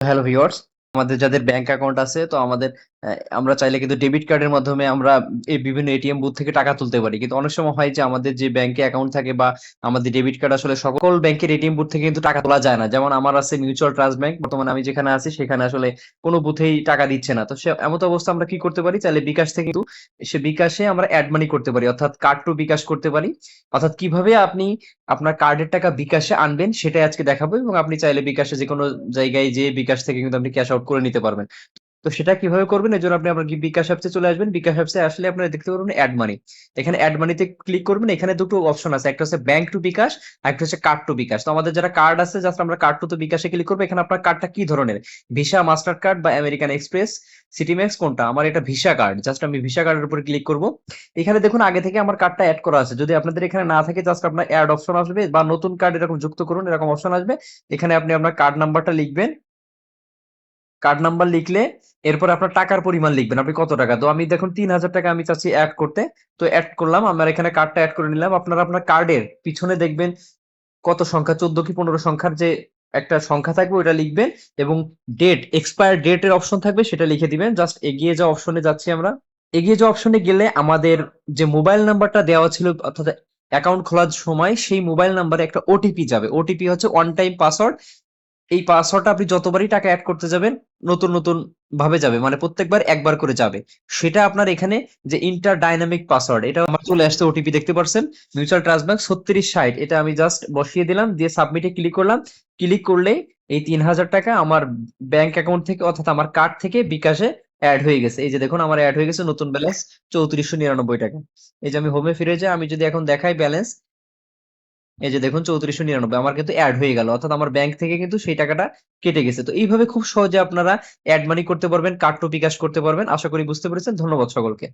Hello viewers আমাদের যাদের bank account আছে তো আমাদের আমরা চাইলে কিন্তু ডেবিট কার্ডের মাধ্যমে আমরা এই বিভিন্ন এটিএম বুথ থেকে টাকা তুলতে পারি। কিন্তু অনেক সময় হয় যে আমাদের যে ব্যাংকে অ্যাকাউন্ট থাকে বা আমাদের ডেবিট কার্ড আসলে সকল ব্যাংকের এটিএম বুথ থেকে কিন্তু টাকা তোলা যায় না। যেমন আমার আছে মিউচুয়াল ট্রাস্ট ব্যাংক বর্তমানে আমি যেখানে আছি সেখানে আসলে কোনো বুথেই টাকা দিচ্ছে না। তো সে এমত অবস্থা আমরা কি করতে পারি? চাইলে বিকাশ থেকে কিন্তু সে বিকাশে আমরা অ্যাড মানি করতে পারি, অর্থাৎ কার্ড টু বিকাশ করতে পারি। অর্থাৎ কীভাবে আপনি আপনার কার্ডের টাকা বিকাশে আনবেন সেটাই আজকে দেখাবো এবং আপনি চাইলে বিকাশে যে কোনো জায়গায় যে বিকাশ থেকে কিন্তু আপনি ক্যাশ আউট করে নিতে পারবেন। তো সেটা কীভাবে করবেন? এর জন্য আপনি আপনার বিকাশ অ্যাপসে চলে আসবেন। বিকাশ অ্যাপসে আসলে আপনারা দেখতে পারবেন অ্যাড মানি এখানে অ্যাড মানিতে ক্লিক করবেন। এখানে দুটো অপশন আছে। একটা হচ্ছে ব্যাংক টু বিকাশ একটা হচ্ছে কার্ড টু বিকাশ। তো আমাদের যারা কার্ড আছে জাস্ট আমরা কার্ড টু তো বিকাশে ক্লিক করব। এখানে আপনার কার্ডটা কি ধরনের? ভিসা মাস্টার কার্ড বা আমেরিকান এক্সপ্রেস সিটিম্যাক্স কোনটা? আমার এটা ভিসা কার্ড জাস্ট আমি ভিসা কার্ডের উপরে ক্লিক করব। এখানে দেখুন, আগে থেকে আমার কার্ডটা অ্যাড করা আছে। যদি আপনাদের এখানে না থাকে জাস্ট আপনার অ্যাড অপশন আসবে। বা নতুন কার্ড এরকম যুক্ত করুন, এরকম অপশন আসবে। এখানে আপনি আপনার কার্ড নাম্বারটা লিখবেন। কার্ড নাম্বার লিখলে এরপর আপনার টাকার পরিমাণ লিখবেন। আপনি কত টাকা? তো আমি দেখুন তিন হাজার টাকা আমি চাচ্ছি অ্যাড করতে। তো অ্যাড করলাম, আমার এখানে কার্ডটা অ্যাড করে নিলাম। আপনারা আপনার কার্ডের পিছনে দেখবেন কত সংখ্যা? চোদ্দ কি পনেরো সংখ্যার যে একটা সংখ্যা থাকবে ওটা লিখবেন এবং ডেট এক্সপায়ার ডেটের অপশন থাকবে, সেটা লিখে দিবেন। জাস্ট এগিয়ে যাওয়া অপশনে যাচ্ছি আমরা। এগিয়ে যাওয়া অপশনে গেলে আমাদের যে মোবাইল নাম্বারটা দেওয়া ছিল, অর্থাৎ অ্যাকাউন্ট খোলার সময়, সেই মোবাইল নাম্বারে একটা ওটিপি যাবে। ওটিপি হচ্ছে ওয়ান টাইম পাসওয়ার্ড এই পাসওয়ার্ডটা আপনি যতবারই টাকা অ্যাড করতে যাবেন, নতুন নতুন ভাবে যাবে। মানে প্রত্যেকবার একবার করে যাবে। সেটা আপনার এখানে যে ইন্টার ডাইনামিক পাসওয়ার্ড এটা আমার চলে আসছে ওটিপি দেখতে পারছেন? মিউচুয়াল ট্রাস্ট ব্যাংক ছত্রিশ ষাট, এটা আমি জাস্ট বসিয়ে দিলাম, দিয়ে সাবমিটে ক্লিক করলাম। ক্লিক করলে এই তিন হাজার টাকা আমার ব্যাংক অ্যাকাউন্ট থেকে, অর্থাৎ আমার কার্ড থেকে বিকাশে অ্যাড হয়ে গেছে। এই যে দেখুন, আমার অ্যাড হয়ে গেছে নতুন ব্যালেন্স চৌত্রিশশো নিরানব্বই টাকা। এই যে আমি হোমে ফিরে যাই, আমি যদি এখন দেখাই ব্যালেন্স এই যে দেখুন চৌত্রিশশো নিরানব্বই, আমার কিন্তু অ্যাড হয়ে গেল, অর্থাৎ আমার ব্যাংক থেকে কিন্তু সেই টাকাটা কেটে গেছে। তো এইভাবে খুব সহজে আপনারা অ্যাড মানি করতে পারবেন কার্ড টু বিকাশ করতে পারবেন, আশা করি বুঝতে পেরেছেন, ধন্যবাদ সকলকে।